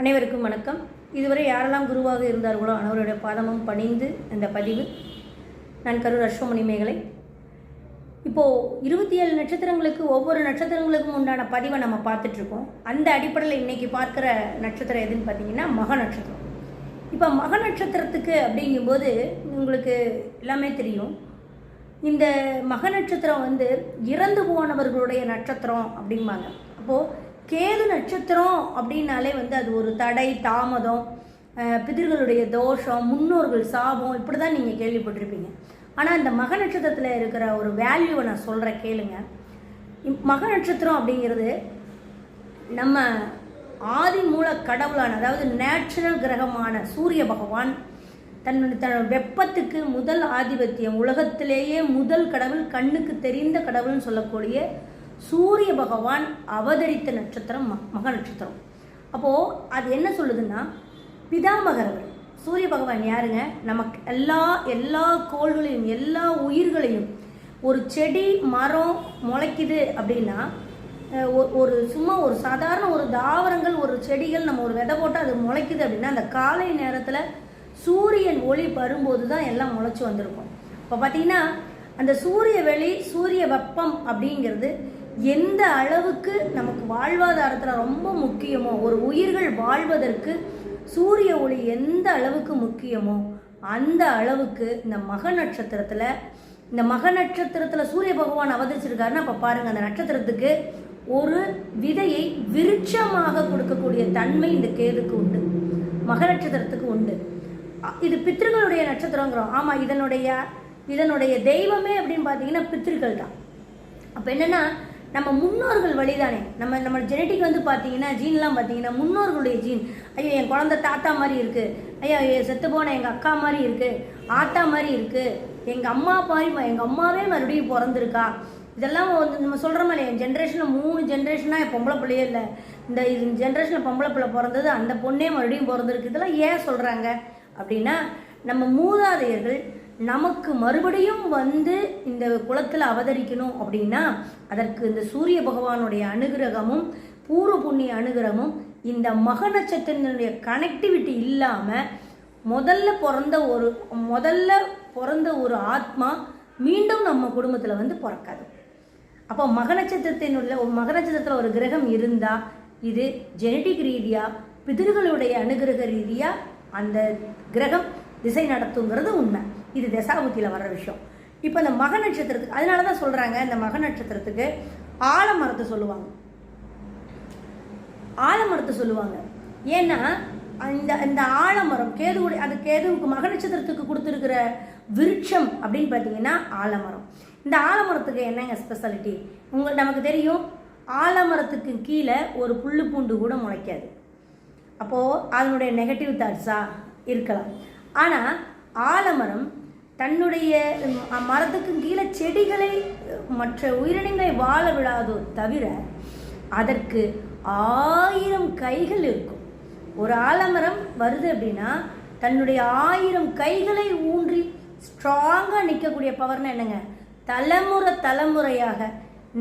அனைவருக்கும் வணக்கம். இதுவரை யாரெல்லாம் குருவாக இருந்தார்களோ அவருடைய பாதமும் பணிந்து இந்த பதிவு. நான் கரூர் அஸ்வமணி மேகலை இப்போது இருபத்தி ஏழு நட்சத்திரங்களுக்கு ஒவ்வொரு நட்சத்திரங்களுக்கும் உண்டான பதிவை நம்ம பார்த்துட்ருக்கோம். அந்த அடிப்படையில் இன்றைக்கி பார்க்குற நட்சத்திரம் எதுன்னு பார்த்தீங்கன்னா மக நட்சத்திரம். இப்போ மக நட்சத்திரத்துக்கு அப்படிங்கும்போது உங்களுக்கு எல்லாமே தெரியும். இந்த மக நட்சத்திரம் வந்து இறந்து போனவர்களுடைய நட்சத்திரம் அப்படிம்பாங்க. அப்போது கேது நட்சத்திரம் அப்படின்னாலே வந்து அது ஒரு தடை தாமதம் பிதிர்களுடைய தோஷம் முன்னோர்கள் சாபம் இப்படி தான் நீங்கள் கேள்விப்பட்டிருப்பீங்க. ஆனால் இந்த மக நட்சத்திரத்தில் இருக்கிற ஒரு வேல்யூவை நான் சொல்கிறேன் கேளுங்க. மக நட்சத்திரம் அப்படிங்கிறது நம்ம ஆதி மூல கடவுளான அதாவது நேச்சுரல் கிரகமான சூரிய பகவான் தன்னுடைய தன் வெப்பத்துக்கு முதல் ஆதிபத்தியம் உலகத்திலேயே முதல் கடவுள் கண்ணுக்கு தெரிந்த கடவுள்னு சொல்லக்கூடிய சூரிய பகவான் அவதரித்த நட்சத்திரம் ம- மக நட்சத்திரம். அப்போது அது என்ன சொல்லுதுன்னா பிதாமகரவர். சூரிய பகவான் யாருங்க? நமக்கு எல்லா எல்லா கோள்களையும் எல்லா உயிர்களையும் ஒரு செடி மரம் முளைக்குது அப்படின்னா ஒரு சும்மா ஒரு சாதாரண ஒரு தாவரங்கள் ஒரு செடிகள் நம்ம ஒரு விதை போட்டு அது முளைக்குது அப்படின்னா அந்த காலை நேரத்தில் சூரியன் ஒளி வரும்போது தான் எல்லாம் முளைச்சி வந்திருக்கும். இப்போ பார்த்தீங்கன்னா அந்த சூரிய வெளி சூரிய வெப்பம் அப்படிங்கிறது எந்த அளவுக்கு நமக்கு வாழ்வாதாரத்தில் ரொம்ப முக்கியமோ ஒரு உயிர்கள் வாழ்வதற்கு சூரிய ஒளி எந்த அளவுக்கு முக்கியமோ அந்த அளவுக்கு இந்த மக நட்சத்திரத்தில் இந்த மக நட்சத்திரத்தில் சூரிய பகவான் அவதரிச்சிருக்காருன்னா அப்போ பாருங்க அந்த நட்சத்திரத்துக்கு ஒரு விதையை விருட்சமாக கொடுக்கக்கூடிய தன்மை இந்த கேதுக்கு உண்டு. மக நட்சத்திரத்துக்கு உண்டு. இது பித்திருக்களுடைய நட்சத்திரங்கிறோம். ஆமாம் இதனுடைய இதனுடைய தெய்வமே அப்படின்னு பார்த்தீங்கன்னா பித்திருக்கள் தான் அப்போ என்னன்னா நம்ம முன்னோர்கள் வழிதானே. நம்ம நம்ம ஜெனட்டிக் வந்து பார்த்தீங்கன்னா ஜீன்லாம் பார்த்தீங்கன்னா முன்னோர்களுடைய ஜீன் ஐயோ என் குழந்தை தாத்தா மாதிரி இருக்கு. ஐயோ என் செத்து போன எங்கள் அக்கா மாதிரி இருக்கு. ஆத்தா மாதிரி இருக்கு. எங்கள் அம்மா மாதிரி எங்கள் அம்மாவே மறுபடியும் பிறந்திருக்கா. இதெல்லாம் வந்து நம்ம சொல்கிற மாதிரி என் ஜென்ரேஷனில் மூணு ஜென்ரேஷனாக என் பொம்பளை பிள்ளையே இல்லை. இந்த இது ஜென்ரேஷனில் பொம்பளை பிள்ளை பிறந்தது அந்த பொண்ணே மறுபடியும் பிறந்திருக்கு. இதெல்லாம் ஏன் சொல்கிறாங்க அப்படின்னா நம்ம மூதாதையர்கள் நமக்கு மறுபடியும் வந்து இந்த குலத்தில் அவதரிக்கணும் அப்படின்னா அதற்கு இந்த சூரிய பகவானுடைய அனுகிரகமும் பூர்வ புண்ணிய அனுகிரகமும் இந்த மக நட்சத்திரத்தினுடைய கனெக்டிவிட்டி இல்லாமல் முதல்ல பிறந்த ஒரு முதல்ல பிறந்த ஒரு ஆத்மா மீண்டும் நம்ம குடும்பத்தில் வந்து பிறக்காது. அப்போ மக நட்சத்திரத்தினுள்ள ஒரு மக நட்சத்திரத்தில் ஒரு கிரகம் இருந்தால் இது ஜெனடிக் ரீதியாக பிதர்களுடைய அனுகிரக ரீதியாக அந்த கிரகம் திசை நடத்துங்கிறது உண்மை. இது தசாபுத்தியில் வர்ற விஷயம். இப்போ இந்த மக நட்சத்திரத்துக்கு அதனால தான் சொல்கிறாங்க இந்த மக நட்சத்திரத்துக்கு ஆலமரத்தை சொல்லுவாங்க. ஆலமரத்தை சொல்லுவாங்க. ஏன்னா இந்த இந்த ஆலமரம் கேதுவுடைய அது கேதுவுக்கு மக நட்சத்திரத்துக்கு கொடுத்துருக்கிற விருட்சம் அப்படின்னு பார்த்தீங்கன்னா ஆலமரம். இந்த ஆலமரத்துக்கு என்னங்க ஸ்பெஷாலிட்டி உங்களுக்கு நமக்கு தெரியும் ஆலமரத்துக்கு கீழே ஒரு புல்லு பூண்டு கூட முளைக்காது. அப்போது அதனுடைய நெகட்டிவ் தாட்ஸாக இருக்கலாம். ஆனால் ஆலமரம் தன்னுடைய மரத்துக்கும் கீழே செடிகளை மற்ற உயிரினங்களை வாழ விடாதோ தவிர அதற்கு ஆயிரம் கைகள் இருக்கும். ஒரு ஆலமரம் வருது அப்படின்னா தன்னுடைய ஆயிரம் கைகளை ஊன்றி ஸ்ட்ராங்காக நிற்கக்கூடிய பவர்னு என்னங்க? தலைமுறை தலைமுறையாக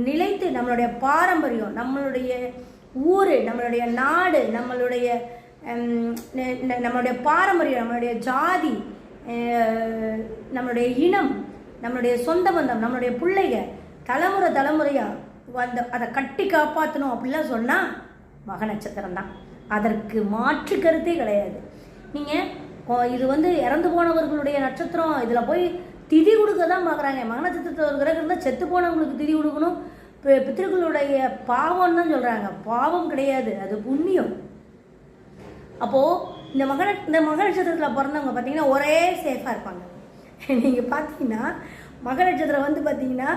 நிலைத்து நம்மளுடைய பாரம்பரியம் நம்மளுடைய ஊர் நம்மளுடைய நாடு நம்மளுடைய நம்மளுடைய பாரம்பரியம் நம்மளுடைய ஜாதி நம்மளுடைய இனம் நம்மளுடைய சொந்த பந்தம் நம்மளுடைய பிள்ளைங்க தலைமுறை தலைமுறையாக அந்த அதை கட்டி காப்பாற்றணும் அப்படிலாம் சொன்னால் மக நட்சத்திரம் தான். அதற்கு மாற்று கருத்தே கிடையாது. நீங்கள் இது வந்து இறந்து போனவர்களுடைய நட்சத்திரம் இதில் போய் திதி கொடுக்க தான் பார்க்குறாங்க மக நட்சத்திரத்தில் ஒரு கிரகம் இருந்தால் செத்து போனவங்களுக்கு திதி கொடுக்கணும். இப்போ பித்திருக்களுடைய பாவம் தான் சொல்கிறாங்க பாவம் கிடையாது அது புண்ணியம். அப்போது இந்த மக இந்த மக நட்சத்திரத்தில் பிறந்தவங்க பார்த்தீங்கன்னா ஒரே சேஃபாக இருப்பாங்க. நீங்கள் பார்த்தீங்கன்னா மக நட்சத்திரம் வந்து பார்த்தீங்கன்னா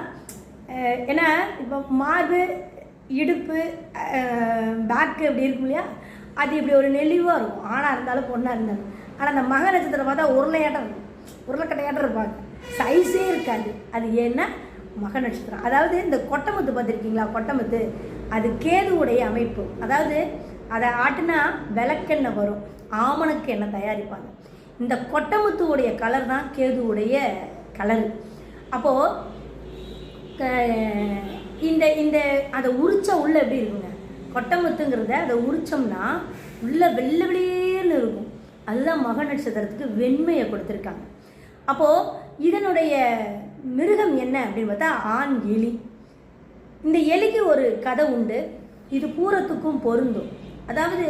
ஏன்னா இப்போ மார்பு இடுப்பு பேக்கு இப்படி இருக்கும் இல்லையா? அது இப்படி ஒரு நெளிவாக இருக்கும். ஆணாக இருந்தாலும் பொண்ணாக இருந்தாலும். ஆனால் அந்த மக நட்சத்திரம் பார்த்தா உருளையாட்டம் இருக்கும். உருளைக்கட்டையாட்டம் இருப்பாங்க. சைஸே இருக்காது. அது ஏன்னா மக நட்சத்திரம். அதாவது இந்த கொட்டமுத்து பார்த்துருக்கீங்களா? கொட்டமுத்து. அது கேதுவுடைய அமைப்பு. அதாவது அதை ஆட்டினா விளக்கெண்ணெய் வரும். ஆமணக்கு எண்ணெய் தயாரிப்பாங்க? இந்த கொட்டமுத்துவுடைய கலர் தான் கேதுவுடைய கலர் அப்போது இந்த இந்த அதை உரிச்ச உள்ள எப்படி இருக்குங்க? கொட்டமுத்துங்கிறத அதை உரிச்சோம்னா உள்ளே வெள்ளை வெளியேன்னு இருக்கும். அதுதான் மக நட்சத்திரத்துக்கு வெண்மையை கொடுத்துருக்காங்க. அப்போது இதனுடைய மிருகம் என்ன அப்படின்னு பார்த்தா ஆண் எலி. இந்த எலிக்கு ஒரு கதை உண்டு. இது பூரத்துக்கும் பொருந்தும். அதாவது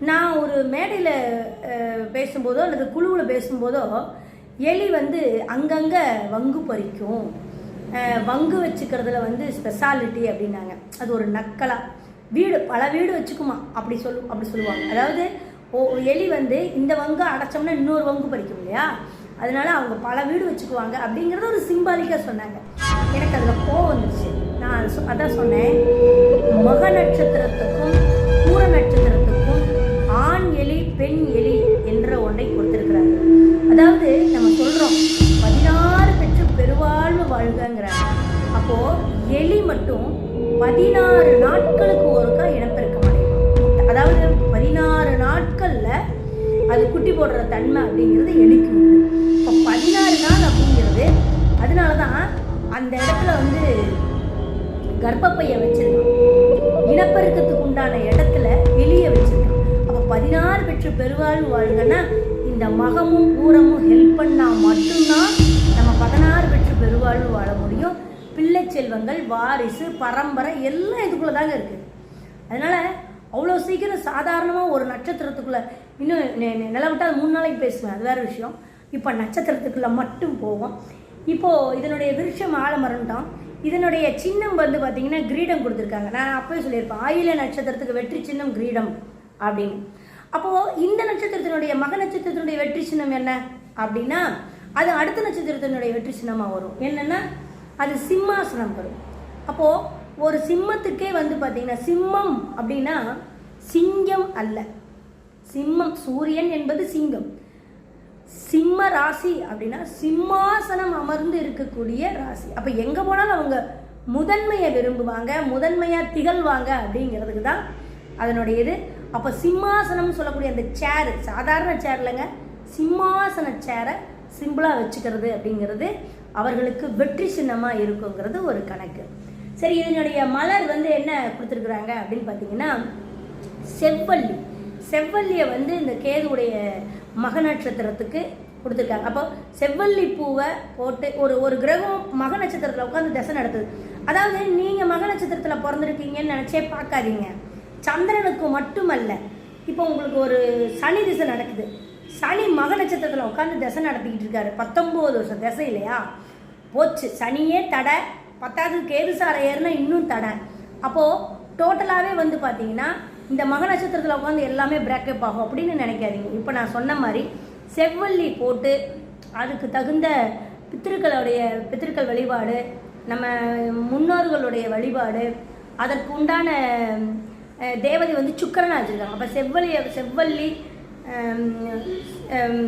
நான் ஒரு மேடையில் பேசும்போதோ அல்லது குழுவில் பேசும்போதோ எலி வந்து அங்கங்கே வங்கு பறிக்கும். வங்கு வச்சுக்கிறதுல வந்து ஸ்பெஷாலிட்டி அப்படின்னாங்க. அது ஒரு நக்கலாக வீடு பல வீடு வச்சுக்குமா. அப்படி சொல்லு அப்படி சொல்லுவாங்க. அதாவது ஓ- எலி வந்து இந்த வங்கு அடைச்சோம்னா இன்னொரு வங்கு பறிக்கும் இல்லையா? அதனால அவங்க பல வீடு வச்சுக்குவாங்க அப்படிங்கிறத ஒரு சிம்பாலிக்காக சொன்னாங்க. எனக்கு அதில் கோவம் வந்துருச்சு. நான் சொ- அதான் சொன்னேன். மக நட்சத்திரத்துக்கும் பூர நட்சத்திரத்துக்கும் பெண் எலி என்ற ஒன்றை கொடுத்திருக்கிறாங்க அதாவது நம்ம சொல்றோம் பதினாறு பெற்று பெருவாழ்வு வாழ்கங்கிறாங்க அப்போ எலி மட்டும் பதினாறு நாட்களுக்கு ஒருக்கா இனப்பெருக்கம் அடையும். அதாவது பதினாறு நாட்கள்ல அது குட்டி போடுற தன்மை அப்படிங்கிறது எலிக்கு உண்டு. இப்போ பதினாறு நாள் அப்படிங்கிறது அதனால தான் அந்த இடத்துல வந்து கர்ப்பப்பையை வச்சிருக்கோம் இனப்பெருக்கத்துக்கு உண்டான இடத்துல பதினாறு பெற்று பெருவாழ்வு வாழ்கன்னா இந்த மகமும் பூரமும் ஹெல்ப் பண்ணா மட்டும்தான் நம்ம பதினாறு பெற்று பெருவாழ்வு வாழ முடியும். பிள்ளை செல்வங்கள் வாரிசு பரம்பரை எல்லாம் இதுக்குள்ளே தாங்க இருக்கு. அதனால அவ்வளோ சீக்கிரம் சாதாரணமாக ஒரு நட்சத்திரத்துக்குள்ளே இன்னும் நெ- நெ- மூணு நாளைக்கு பேசுவேன் அது வேறு விஷயம். இப்போ நட்சத்திரத்துக்குள்ள மட்டும் போவோம். இப்போது இதனுடைய விருட்சம் ஆலமரம்தான். இதனுடைய சின்னம் வந்து பார்த்திங்கன்னா கிரீடம் கொடுத்துருக்காங்க. நான் அப்போயே சொல்லியிருப்பேன். ஆயில நட்சத்திரத்துக்கு வெற்றி சின்னம் கிரீடம். அப்படின்னு. அப்போ இந்த நட்சத்திரத்தினுடைய மக நட்சத்திரத்தினுடைய வெற்றி சின்னம் என்ன? அப்படின்னா அது அடுத்த நட்சத்திரத்தினுடைய வெற்றி சின்னமாக வரும். என்னன்னா அது சிம்மாசனம் வரும். அப்போ ஒரு சிம்மத்துக்கே வந்து பார்த்தீங்கன்னா சிம்மம் அப்படின்னா சிங்கம் அல்ல. சிம்மம் சூரியன் என்பது சிங்கம். சிம்ம ராசி அப்படின்னா சிம்மாசனம் அமர்ந்து இருக்கக்கூடிய ராசி. அப்போ எங்கே போனாலும் அவங்க முதன்மையை விரும்புவாங்க முதன்மையாக திகழ்வாங்க அப்படிங்கிறதுக்கு தான் அதனுடைய இது அப்போ சிம்மாசனம்னு சொல்லக்கூடிய அந்த சேரு சாதாரண சேர் இல்லைங்க. சிம்மாசன சேரை சிம்பிளாக வச்சுக்கிறது அப்படிங்கிறது அவர்களுக்கு வெற்றி சின்னமாக இருக்குங்கிறது ஒரு கணக்கு. சரி இதனுடைய மலர் வந்து என்ன கொடுத்துருக்குறாங்க அப்படின்னு பார்த்தீங்கன்னா செவ்வல்லி செவ்வல்லியை வந்து இந்த கேதுவுடைய மக நட்சத்திரத்துக்கு கொடுத்துருக்காங்க. அப்போ செவ்வல்லி பூவை போட்டு ஒரு ஒரு கிரகம் மக நட்சத்திரத்தில் உட்காந்து தசை நடத்துது. அதாவது நீங்கள் மக நட்சத்திரத்தில் பிறந்திருக்கீங்கன்னு நினச்சே பார்க்காதீங்க. சந்திரனுக்கு மட்டுமல்ல இப்போ உங்களுக்கு ஒரு சனி திசை நடக்குது. சனி மக நட்சத்திரத்தில் உட்காந்து தசை நடத்திக்கிட்டு இருக்காரு. பத்தொம்போது வருஷம் திசை இல்லையா? போச்சு. சனியே தடை பத்தாவது கேது சாலை ஏறுனா இன்னும் தடை. அப்போது டோட்டலாகவே வந்து பார்த்தீங்கன்னா இந்த மக நட்சத்திரத்தில் உட்காந்து எல்லாமே பிரேக்கப் ஆகும் அப்படின்னு நினைக்காதீங்க. இப்போ நான் சொன்ன மாதிரி செவ்வல்லி போட்டு அதுக்கு தகுந்த பித்திருக்களுடைய பித்திருக்கள் வழிபாடு நம்ம முன்னோர்களுடைய வழிபாடு அதற்கு உண்டான தேவதை வந்து சுக்கரனாக வச்சுருக்காங்க அப்போ செவ்வல்லிய செவ்வல்லி ஹம்,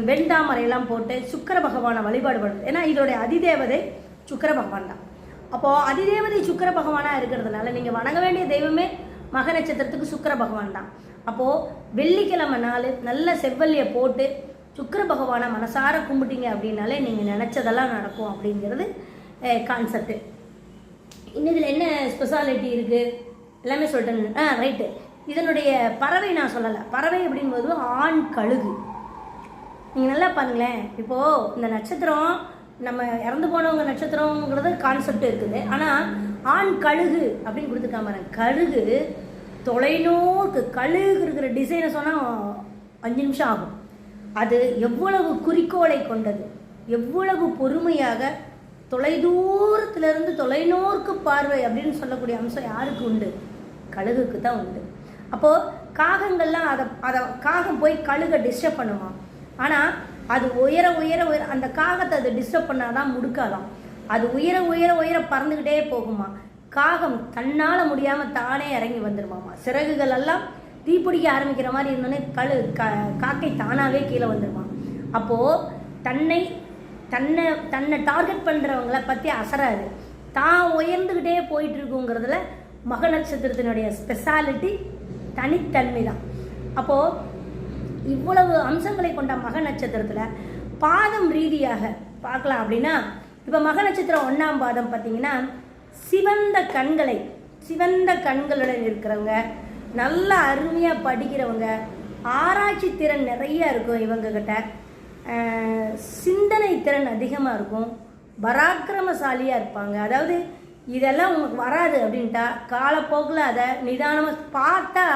வெண்தாமரையெல்லாம் போட்டு சுக்கர பகவானை வழிபாடு பண்ணுறது ஏன்னா இதோடைய அதிதேவதை சுக்கர பகவான் தான். அப்போது அதிதேவதை சுக்கர பகவானாக இருக்கிறதுனால நீங்கள் வணங்க வேண்டிய தெய்வமே மக நட்சத்திரத்துக்கு சுக்கர பகவான் தான். அப்போது வெள்ளிக்கிழமை நாள் நல்ல செவ்வல்லியை போட்டு சுக்கர பகவானை மனசார கும்பிட்டீங்க அப்படின்னாலே நீங்கள் நினச்சதெல்லாம் நடக்கும் அப்படிங்கிறது கான்செப்ட் இன்னும் இதில் என்ன ஸ்பெஷாலிட்டி இருக்குது எல்லாமே சொல்லிட்டேன். ஆ ரைட்டு இதனுடைய பறவை நான் சொல்லலை. பறவை அப்படிங்கும்போது ஆண் கழுகு. நீங்கள் நல்லா பாருங்களேன். இப்போது இந்த நட்சத்திரம் நம்ம இறந்து போனவங்க நட்சத்திரங்கிறது கான்செப்ட் இருக்குது. ஆனால் ஆண் கழுகு அப்படின்னு கொடுத்துருக்காம கழுகு தொலைநோக்கு கழுகு இருக்கிற டிசைனை சொன்னால் அஞ்சு நிமிஷம் ஆகும். அது எவ்வளவு குறிக்கோளை கொண்டது. எவ்வளவு பொறுமையாக தொலைதூரத்திலிருந்து தொலைநோர்க்கு பார்வை அப்படின்னு சொல்லக்கூடிய அம்சம் யாருக்கு உண்டு? கழுகுக்கு தான் உண்டு. அப்போது காகங்கள்லாம் அதை அதை காகம் போய் கழுகை டிஸ்டர்ப் பண்ணுமா? ஆனால் அது உயர உயர உயர அந்த காகத்தை அது டிஸ்டர்ப் பண்ணாதான் முடுக்காதான் அது உயர உயர உயர பறந்துக்கிட்டே போகுமா? காகம் தன்னால் முடியாமல் தானே இறங்கி வந்துடுமாமா சிறகுகள் எல்லாம் தீப்பிடிக்க ஆரம்பிக்கிற மாதிரி இருந்தோன்னே கழு கா காக்கை தானாகவே கீழே வந்துடுமா அப்போது தன்னை தன்னை தன்னை டார்கெட் பண்ணுறவங்கள பற்றி அசராது. தான் உயர்ந்துக்கிட்டே போயிட்டுருக்குங்கிறதுல மக நட்சத்திரத்தினுடைய ஸ்பெஷாலிட்டி தனித்தன்மை தான். அப்போது இவ்வளவு அம்சங்களை கொண்ட மக நட்சத்திரத்தில் பாதம் ரீதியாக பார்க்கலாம் அப்படின்னா இப்போ மக நட்சத்திரம் ஒன்றாம் பாதம் பார்த்தீங்கன்னா சிவந்த கண்களை சிவந்த கண்களுடன் இருக்கிறவங்க நல்லா அருமையாக படிக்கிறவங்க ஆராய்ச்சி திறன் நிறைய இருக்கும் இவங்கக்கிட்ட சிந்தனை திறன் அதிகமாக இருக்கும். பராக்கிரமசாலியாக இருப்பாங்க. அதாவது இதெல்லாம் உங்களுக்கு வராது அப்படின்ட்டா காலப்போக்கில் அதை நிதானமாக பார்த்தா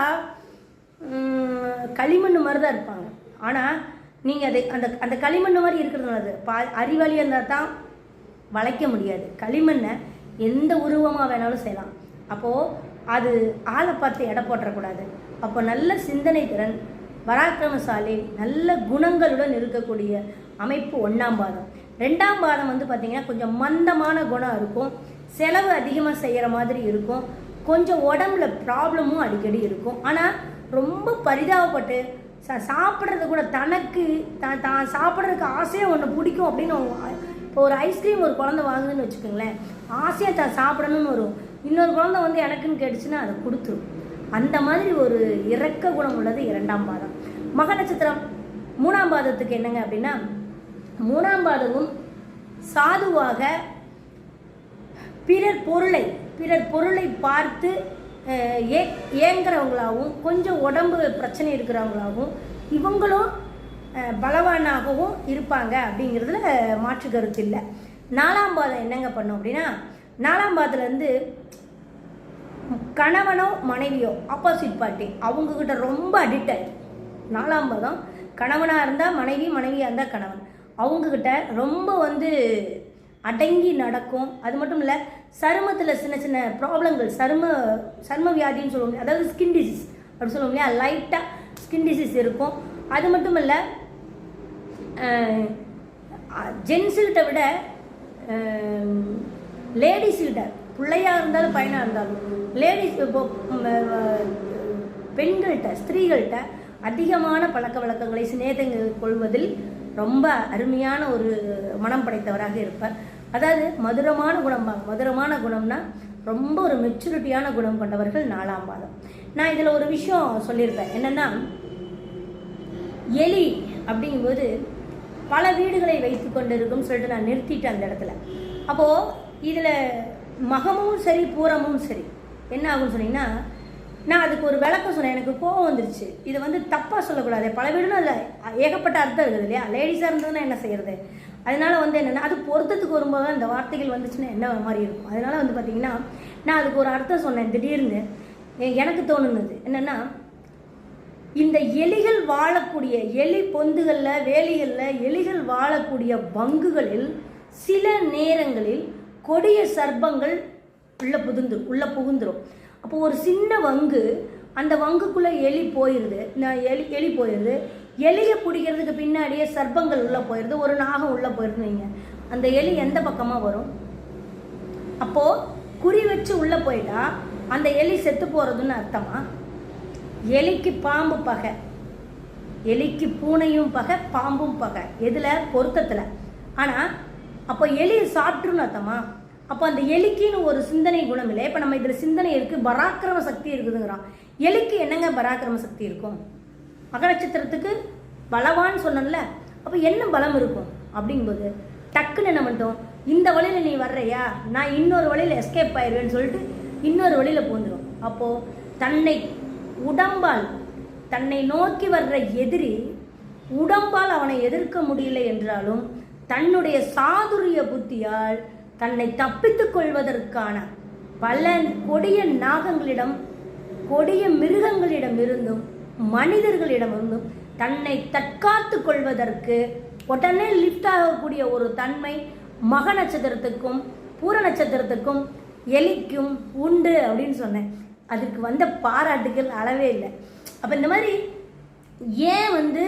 களிமண் மாதிரி தான் இருப்பாங்க. ஆனால் நீங்கள் அதை அந்த அந்த களிமண் மாதிரி இருக்கிறது பா அறிவாளியாக இருந்தால் தான் வளைக்க முடியாது. களிமண்ணை எந்த உருவமாக வேணாலும் செய்யலாம். அப்போது அது ஆளை பார்த்து எடை போட்டுறக்கூடாது. அப்போ நல்ல சிந்தனை திறன் பராக்கிரமசாலி நல்ல குணங்களுடன் இருக்கக்கூடிய அமைப்பு ஒன்றாம் பாதம். ரெண்டாம் பாதம் வந்து பார்த்திங்கன்னா கொஞ்சம் மந்தமான குணம் இருக்கும். செலவு அதிகமாக செய்கிற மாதிரி இருக்கும். கொஞ்சம் உடம்புல ப்ராப்ளமும் அடிக்கடி இருக்கும். ஆனால் ரொம்ப பரிதாபப்பட்டு சா சாப்பிட்றது கூட தனக்கு தான் தான் சாப்பிட்றதுக்கு ஆசையாக ஒன்று பிடிக்கும் அப்படின்னு இப்போ ஒரு ஐஸ்கிரீம் ஒரு குழந்தை வாங்குதுன்னு வச்சுக்கோங்களேன். ஆசையாக தான் சாப்பிடணும்னு வரும். இன்னொரு குழந்தை வந்து எனக்குன்னு கேட்டுச்சுன்னா அதை கொடுத்துரும். அந்த மாதிரி ஒரு இறக்க குணம் உள்ளது இரண்டாம் பாதம். மக நட்சத்திரம் மூணாம் பாதத்துக்கு என்னங்க அப்படின்னா மூணாம் பாதமும் சாதுவாக பிறர் பொருளை பிறர் பொருளை பார்த்து ஏ ஏங்குறவங்களாகவும் கொஞ்சம் உடம்பு பிரச்சனை இருக்கிறவங்களாகவும் இவங்களும் பலவானாகவும் இருப்பாங்க அப்படிங்கிறதுல மாற்று கருத்து இல்லை. நாலாம் பாதம் என்னங்க பண்ணும் அப்படின்னா நாலாம் பாதத்துலேருந்து கணவனோ மனைவியோ ஆப்போசிட் பார்ட்டி அவங்கக்கிட்ட ரொம்ப அடிக்ட் நாலாம் பாதம். கணவனாக இருந்தால் மனைவி மனைவியாக இருந்தால் கணவன். அவங்கக்கிட்ட ரொம்ப வந்து அடங்கி நடக்கும். அது மட்டும் இல்லை சருமத்தில் சின்ன சின்ன ப்ராப்ளங்கள் சரும சரும வியாதின்னு சொல்லுவோம் அதாவது ஸ்கின் டிசீஸ் அப்படின்னு சொல்லுவோம் இல்லையா? லைட்டாக ஸ்கின் டிசீஸ் இருக்கும். அது மட்டும் இல்லை ஜென்ஸுக்கிட்ட விட லேடிஸ்கிட்ட பிள்ளையாக இருந்தாலும் பையனாக இருந்தாலும் லேடிஸ் இப்போ பெண்கள்கிட்ட ஸ்திரீகள்கிட்ட அதிகமான பழக்க வழக்கங்களை சிநேகங்கள் கொள்வதில் ரொம்ப அருமையான ஒரு மனம் படைத்தவராக இருப்பார். அதாவது மதுரமான குணம் மதுரமான குணம்னா ரொம்ப ஒரு மெச்சூரிட்டியான குணம் கொண்டவர்கள் நாலாம் பாதம். நான் இதில் ஒரு விஷயம் சொல்லியிருப்பேன். என்னென்னா எலி அப்படிங்கும்போது பல வீடுகளை வைத்து கொண்டு இருக்கும்னு சொல்லிட்டு நான் நிறுத்திட்டேன் அந்த இடத்துல. அப்போது இதில் மகமும் சரி பூரமும் சரி. என்ன ஆகும்னு சொன்னீங்கன்னா நான் அதுக்கு ஒரு விளக்கம் சொன்னேன். எனக்கு கோவம் வந்துருச்சு. இது வந்து தப்பாக சொல்லக்கூடாது. பல வீடும் அதில் ஏகப்பட்ட அர்த்தம் இருக்குது இல்லையா? லேடிஸாக இருந்ததுன்னா என்ன செய்யறது? அதனால வந்து என்னென்னா அது பொருத்தத்துக்கு வரும்போது தான் இந்த வார்த்தைகள் வந்துச்சுன்னா என்ன மாதிரி இருக்கும். அதனால வந்து பார்த்தீங்கன்னா நான் அதுக்கு ஒரு அர்த்தம் சொன்னேன் திடீர்னு. எனக்கு தோணுனது என்னென்னா இந்த எலிகள் வாழக்கூடிய எலி பொந்துகளில் வேலிகளில் எலிகள் வாழக்கூடிய பங்குகளில் சில நேரங்களில் கொடிய சர்ப்பங்கள் உள்ளே புகுந்து உள்ளே புகுந்துடும் அப்போ ஒரு சின்ன வங்கு அந்த வங்குக்குள்ளே எலி போயிடுது நான் எலி எலி போயிடுது எலியை பிடிக்கிறதுக்கு பின்னாடியே சர்ப்பங்கள் உள்ளே போயிடுது ஒரு நாகம் உள்ளே போயிடுது அந்த எலி எந்த பக்கமாக வரும்? அப்போ குறி வச்சு உள்ளே போயிட்டா அந்த எலி செத்து போகிறதுன்னு அர்த்தமா? எலிக்கு பாம்பு பகை. எலிக்கு பூனையும் பகை பாம்பும் பகை. எதில்? பொருத்தத்தில். ஆனால் அப்போ எலி சாப்பிட்ருன்னு அர்த்தமா? அப்போ அந்த எலிக்குன்னு ஒரு சிந்தனை குணம் இல்லை இப்போ நம்ம இதில் சிந்தனை இருக்குது பராக்கிரம சக்தி இருக்குதுங்கிறான். எலிக்கு என்னங்க பராக்கிரம சக்தி இருக்கும்? மக நட்சத்திரத்துக்கு பலவான்னு சொன்னோம்ல அப்போ என்ன பலம் இருக்கும்? அப்படிங்கும்போது டக்குன்னு என்ன பண்ணிட்டோம் இந்த வழியில் நீ வர்றையா? நான் இன்னொரு வழியில் எஸ்கேப் ஆயிடுவேன்னு சொல்லிட்டு இன்னொரு வழியில் போந்துடும் அப்போது தன்னை உடம்பால் தன்னை நோக்கி வர்ற எதிரி உடம்பால் அவனை எதிர்க்க முடியல என்றாலும் தன்னுடைய சாதுரிய புத்தியால் தன்னை தப்பித்துக் கொள்வதற்கான பல கொடிய நாகங்களிடம் கொடிய மிருகங்களிடம் இருந்தும் மனிதர்களிடமிருந்தும் தன்னை தற்காத்து கொள்வதற்கு உடனே லிஃப்ட் ஆகக்கூடிய ஒரு தன்மை மக நட்சத்திரத்துக்கும் பூர நட்சத்திரத்துக்கும் எலிக்கும் உண்டு அப்படின்னு சொன்னேன். அதுக்கு வந்த பாராட்டுகள் அளவே இல்லை. அப்போ இந்த மாதிரி ஏன் வந்து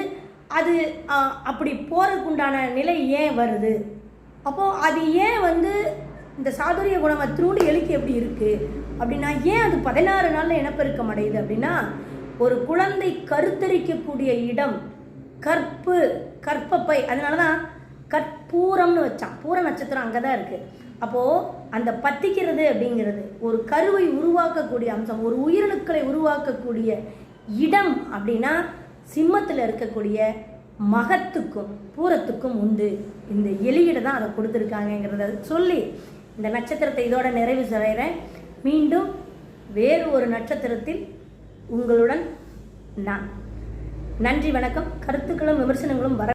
அது அப்படி போகிறதுக்குண்டான நிலை ஏன் வருது? அப்போது அது ஏன் வந்து இந்த சாதுரிய குணம் திருண்டு எலிக்கு எப்படி இருக்குது அப்படின்னா ஏன் அது பதினாறு நாளில் இனப்பெருக்கம் அடையுது அப்படின்னா ஒரு குழந்தை கருத்தரிக்கக்கூடிய இடம் கற்பு கற்பப்பை அதனால தான் கற்பூரம்னு வச்சான். பூர நட்சத்திரம் அங்கே தான் இருக்குது அப்போது அந்த பத்திக்கிறது அப்படிங்கிறது ஒரு கருவை உருவாக்கக்கூடிய அம்சம் ஒரு உயிரணுக்களை உருவாக்கக்கூடிய இடம் அப்படின்னா சிம்மத்தில் இருக்கக்கூடிய மகத்துக்கும் பூரத்துக்கும் உண்டு. இந்த எலியிட தான் அதை கொடுத்துருக்காங்கங்கிறத சொல்லி இந்த நட்சத்திரத்தை இதோட நிறைவு செய்கிறேன் மீண்டும் வேறு ஒரு நட்சத்திரத்தில் உங்களுடன் நான். நன்றி வணக்கம். கருத்துக்களும் விமர்சனங்களும் வர